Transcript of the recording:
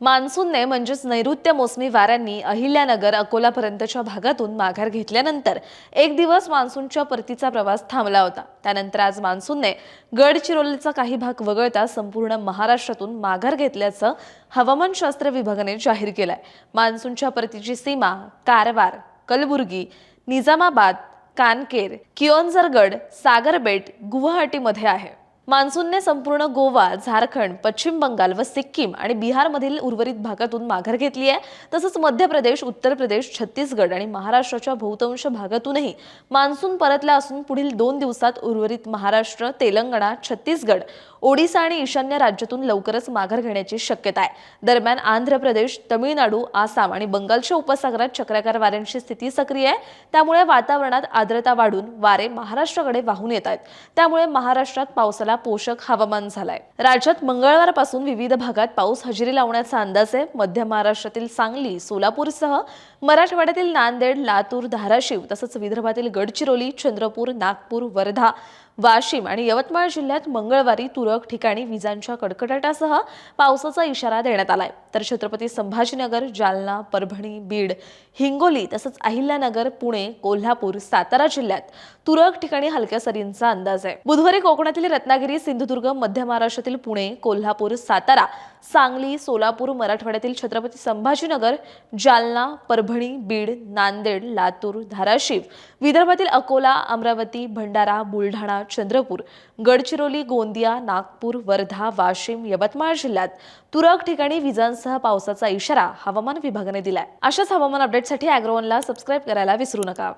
मान्सूनने म्हणजेच नैऋत्य मोसमी वाऱ्यांनी अहिल्यानगर अकोलापर्यंतच्या भागातून माघार घेतल्यानंतर एक दिवस मान्सूनच्या परतीचा प्रवास थांबला होता. त्यानंतर आज मान्सूनने गडचिरोलीचा काही भाग वगळता संपूर्ण महाराष्ट्रातून माघार घेतल्याचं हवामानशास्त्र विभागाने जाहीर केलंय. मान्सूनच्या परतीची सीमा कारवार कलबुर्गी निजामाबाद कानकेर किओनझरगड सागरबेट गुवाहाटीमध्ये आहे. मान्सूनने संपूर्ण गोवा झारखंड पश्चिम बंगाल व सिक्कीम आणि बिहारमधील उर्वरित भागातून माघार घेतली आहे. तसंच मध्य प्रदेश उत्तर प्रदेश छत्तीसगड आणि महाराष्ट्राच्या बहुतांश भागातूनही मान्सून परतला असून पुढील दोन दिवसात उर्वरित महाराष्ट्र तेलंगणा छत्तीसगड ओडिसा आणि ईशान्य राज्यातून लवकरच माघार घेण्याची शक्यता आहे. दरम्यान आंध्र प्रदेश तमिळनाडू आसाम आणि बंगालच्या उपसागरात चक्राकार वाऱ्यांची स्थिती सक्रिय आहे. त्यामुळे वातावरणात आर्द्रता वाढून वारे महाराष्ट्राकडे वाहून येत आहेत. त्यामुळे महाराष्ट्रात पावसाला पोषक हवामान झालाय. राज्यात मंगळवारपासून विविध भागात पाऊस हजेरी लावण्याचा अंदाज आहे. मध्य महाराष्ट्रातील सांगली सोलापूरसह मराठवाड्यातील नांदेड लातूर धाराशिव तसंच विदर्भातील गडचिरोली चंद्रपूर नागपूर वर्धा वाशिम आणि यवतमाळ जिल्ह्यात मंगळवारी तुरळक ठिकाणी विजांच्या कडकडाटासह पावसाचा इशारा देण्यात आलाय. तर छत्रपती संभाजीनगर जालना परभणी बीड हिंगोली तसंच अहिल्यानगर पुणे कोल्हापूर सातारा जिल्ह्यात तुरळक ठिकाणी हलक्या सरींचा अंदाज आहे. बुधवारी कोकणातील रत्नागिरी सिंधुदुर्ग मध्य महाराष्ट्रातील पुणे कोल्हापूर सातारा सांगली सोलापूर मराठवाड्यातील छत्रपती संभाजीनगर जालना परभणी बीड नांदेड लातूर धाराशिव विदर्भातील अकोला अमरावती भंडारा बुलढाणा चंद्रपूर गडचिरोली गोंदिया नागपूर वर्धा वाशिम यवतमाळ जिल्ह्यात तुरळक ठिकाणी विजांसह पावसाचा इशारा हवामान विभागाने दिलाय. अशाच हवामान अपडेटसाठी अॅग्रोवनला सबस्क्राईब करायला विसरू नका.